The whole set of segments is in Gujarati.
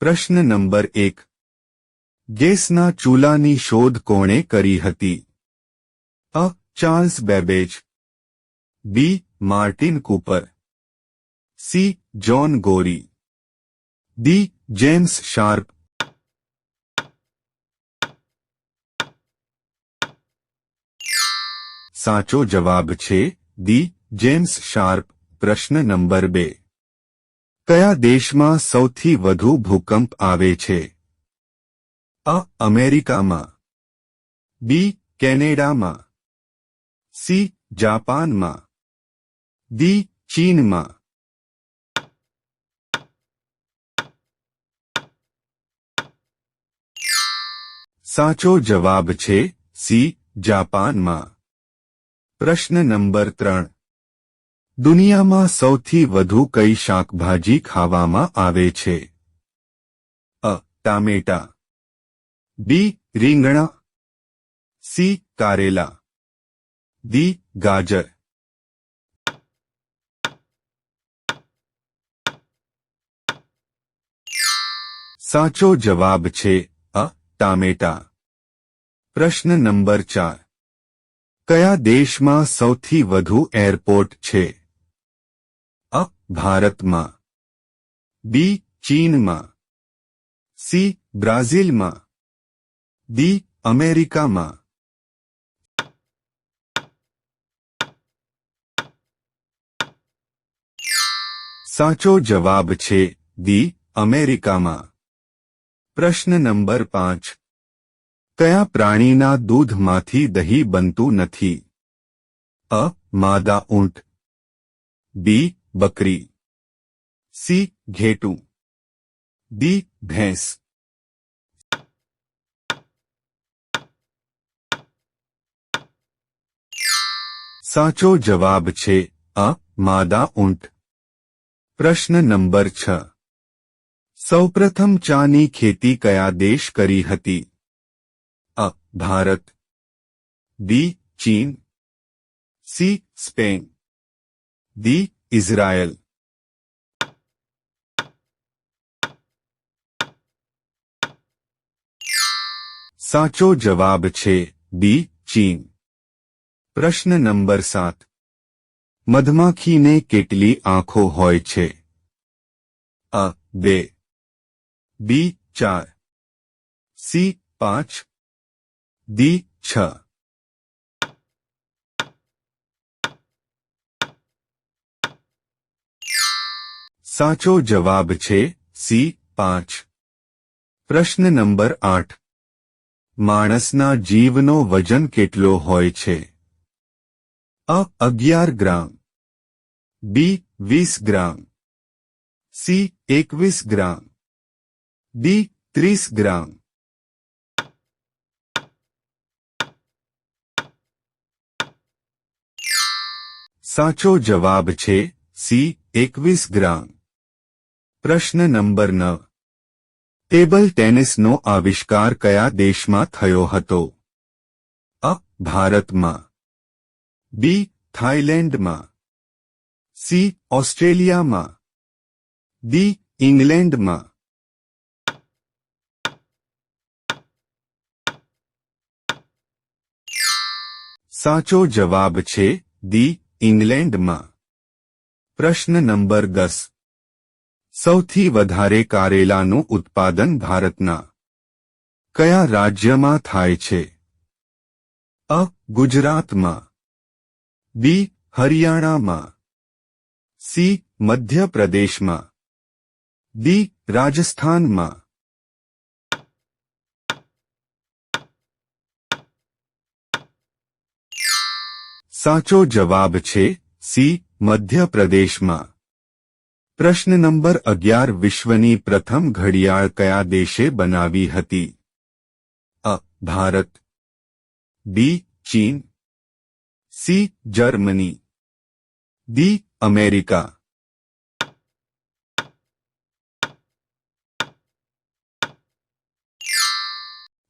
પ્રશ્ન નંબર એક. ગેસના ચૂલાની શોધ કોણે કરી હતી? અ. Charles Babbage. B. Martin Cooper. C. John Gorrie. D. James Sharp. સાચો જવાબ છે દી જેમ્સ શાર્પ. પ્રશ્ન નંબર બે. કયા દેશમાં સૌથી વધુ ભૂકંપ આવે છે? અ, અમેરિકામાં. બી, કેનેડામાં. સી, જાપાનમાં. ડી, ચીનમાં. સાચો જવાબ છે સી, જાપાનમાં. પ્રશ્ન નંબર ત્રણ. દુનિયામાં સૌથી વધુ કઈ શાકભાજી ખાવામાં આવે છે? અ. ટામેટા. બી. રીંગણા. સી. કારેલા. દી ગાજર. સાચો જવાબ છે અ. ટામેટા. પ્રશ્ન નંબર ચાર. કયા દેશમાં સૌથી વધુ એરપોર્ટ છે? ભારતમાં બી ચીનમાં સી બ્રાઝિલમાં ડી અમેરિકામાં સાચો જવાબ છે દી અમેરિકામાં પ્રશ્ન નંબર પાંચ કયા પ્રાણીના દૂધમાંથી દહીં બનતું નથી અ માદા ઊંટ બી બકરી સી ઘેટું ડી ભેંસ સાચો જવાબ છે અ માદા ઊંટ પ્રશ્ન નંબર છ સૌપ્રથમ ચાની ખેતી કયા દેશ કરી હતી અ ભારત બી ચીન સી સ્પેન ડી ઇઝરાયલ સાચો જવાબ છે બી ચીન પ્રશ્ન નંબર સાત મધમાખીને કેટલી આંખો હોય છે અ બે બી ચાર સી પાંચ ડી છ સાચો જવાબ છે સી પાંચ. પ્રશ્ન નંબર આઠ. માણસના જીવનો વજન કેટલો હોય છે? અ અગિયાર ગ્રામ. બી વીસ ગ્રામ. સી એકવીસ ગ્રામ. ડી ત્રીસ ગ્રામ. સાચો જવાબ છે સી એકવીસ ગ્રામ. પ્રશ્ન નંબર નવ. ટેબલ ટેનિસનો આવિષ્કાર કયા દેશમાં થયો હતો? અ. ભારતમાં. બી. થાઇલેન્ડમાં. સી. ઓસ્ટ્રેલિયામાં. ડી. ઇંગ્લેન્ડમાં. સાચો જવાબ છે દી ઇંગ્લેન્ડમાં. પ્રશ્ન નંબર દસ. સૌથી વધારે કારેલાનું ઉત્પાદન ભારતના કયા રાજ્યમાં થાય છે? અ. ગુજરાતમાં, બી. હરિયાણામાં, સી. મધ્યપ્રદેશમાં, ડી. રાજસ્થાનમાં. સાચો જવાબ છે સી. મધ્યપ્રદેશમાં. પ્રશ્ન નંબર અગિયાર વિશ્વની પ્રથમ ઘડિયાળ કયા દેશે બનાવી હતી? અ. ભારત. બી. ચીન. સી. જર્મની. ડી. અમેરિકા.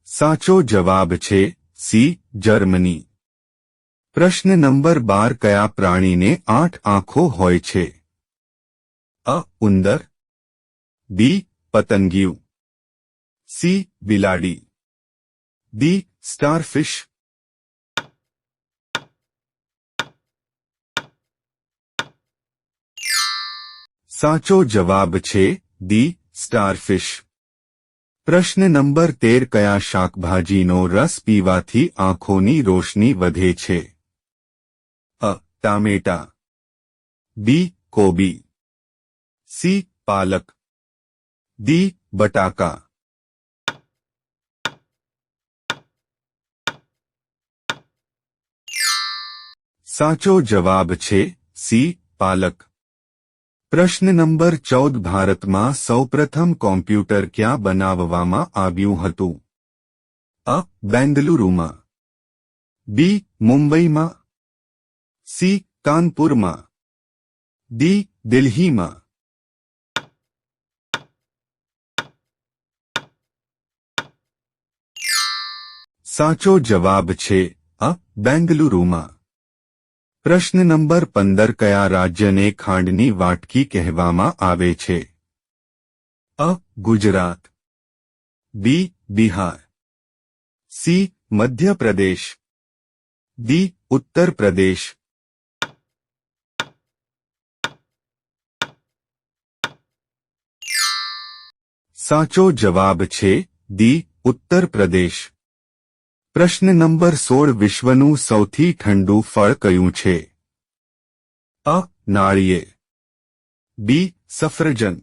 સાચો જવાબ છે સી. જર્મની. પ્રશ્ન નંબર બાર કયા પ્રાણીને આઠ આંખો હોય છે? અ ઉંદર બી પતંગિયું સી બિલાડી ડી સ્ટારફિશ સાચો જવાબ છે ડી સ્ટારફિશ પ્રશ્ન નંબર તેર કયા શાકભાજીનો રસ પીવાથી આંખોની રોશની વધે છે અ ટામેટા બી કોબી સી પાલક ડી બટાકા સાચો જવાબ છે સી પાલક પ્રશ્ન નંબર ચૌદ ભારતમાં સૌપ્રથમ કોમ્પ્યુટર ક્યાં બનાવવામાં આવ્યું હતું અ બેંગલુરુમાં બી મુંબઈમાં સી કાનપુરમાં ડી દિલ્હીમાં સાચો જવાબ છે અ બેંગલુરુમાં પ્રશ્ન નંબર પંદર કયા રાજ્યને ખાંડની વાટકી કહેવામાં આવે છે અ Gujarat B Bihar C Madhya Pradesh D Uttar Pradesh સાચો જવાબ છે ડી ઉત્તર પ્રદેશ પ્રશ્ન નંબર સોળ વિશ્વનું સૌથી ઠંડુ ફળ કયું છે? અ. નાળિયેર. બી. સફરજન.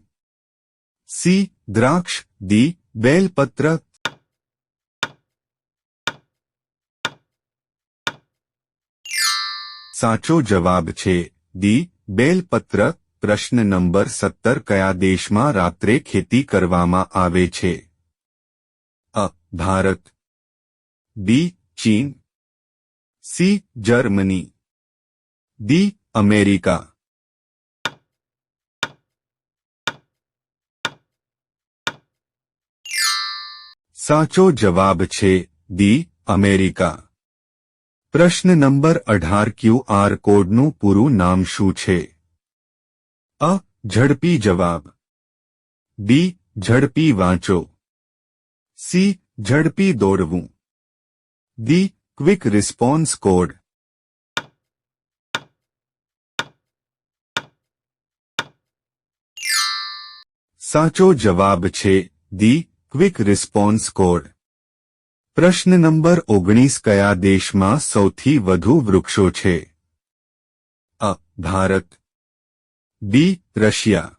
સી. દ્રાક્ષ. ડી. બેલપત્ર. સાચો જવાબ છે દી બેલપત્ર. પ્રશ્ન નંબર સત્તર કયા દેશમાં રાત્રે ખેતી કરવામાં આવે છે? અ. ભારત. બી ચીન, સી જર્મની, ડી અમેરિકા. સાચો જવાબ છે દી અમેરિકા. પ્રશ્ન નંબર અઢાર ક્યુ આર કોડનું પૂરું નામ શું છે? અ, ઝડપી જવાબ. બી, ઝડપી વાંચો. સી, ઝડપી દોડવું ડી ક્વિક રિસ્પોન્સ કોડ સાચો જવાબ છે દી ક્વિક રિસ્પોન્સ કોડ પ્રશ્ન નંબર ઓગણીસ કયા દેશમાં સૌથી વધુ વૃક્ષો છે અ Bharat B Russia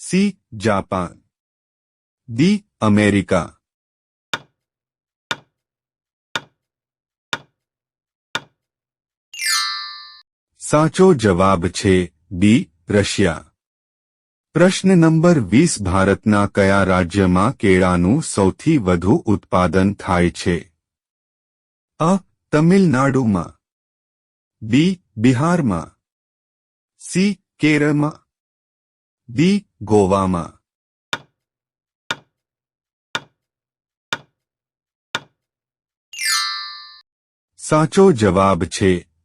C Japan D America સાચો જવાબ છે બી, રશિયા. પ્રશ્ન નંબર વીસ, ભારતના કયા રાજ્યમાં કેળાનું સૌથી વધુ ઉત્પાદન થાય છે? અ, તમિલનાડુમાં. બી, બિહારમાં. સી, કેરળમાં. ડી, ગોવામાં. સાચો જવાબ છે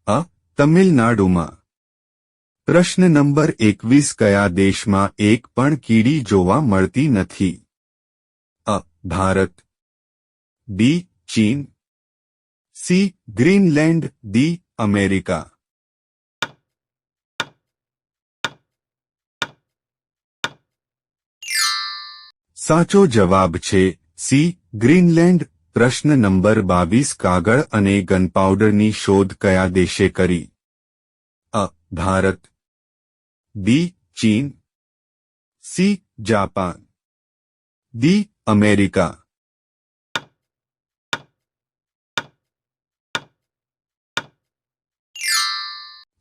તમિલનાડુમાં પ્રશ્ન નંબર એકવીસ કયા દેશમાં એક પણ કીડી જોવા મળતી નથી અ ભારત બી ચીન સી ગ્રીનલેન્ડ ડી અમેરિકા સાચો જવાબ છે સી ગ્રીનલેન્ડ પ્રશ્ન નંબર બાવીસ, કાગળ અને ગનપાવડરની શોધ કયા દેશે કરી? અ, ભારત. બી, ચીન. C, Japan. D America.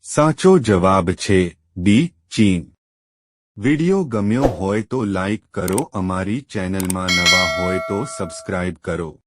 સાચો જવાબ છે બી, ચીન. વિડિયો ગમ્યો હોય તો લાઈક કરો, અમારી ચેનલમાં નવા હોય તો સબસ્ક્રાઇબ કરો.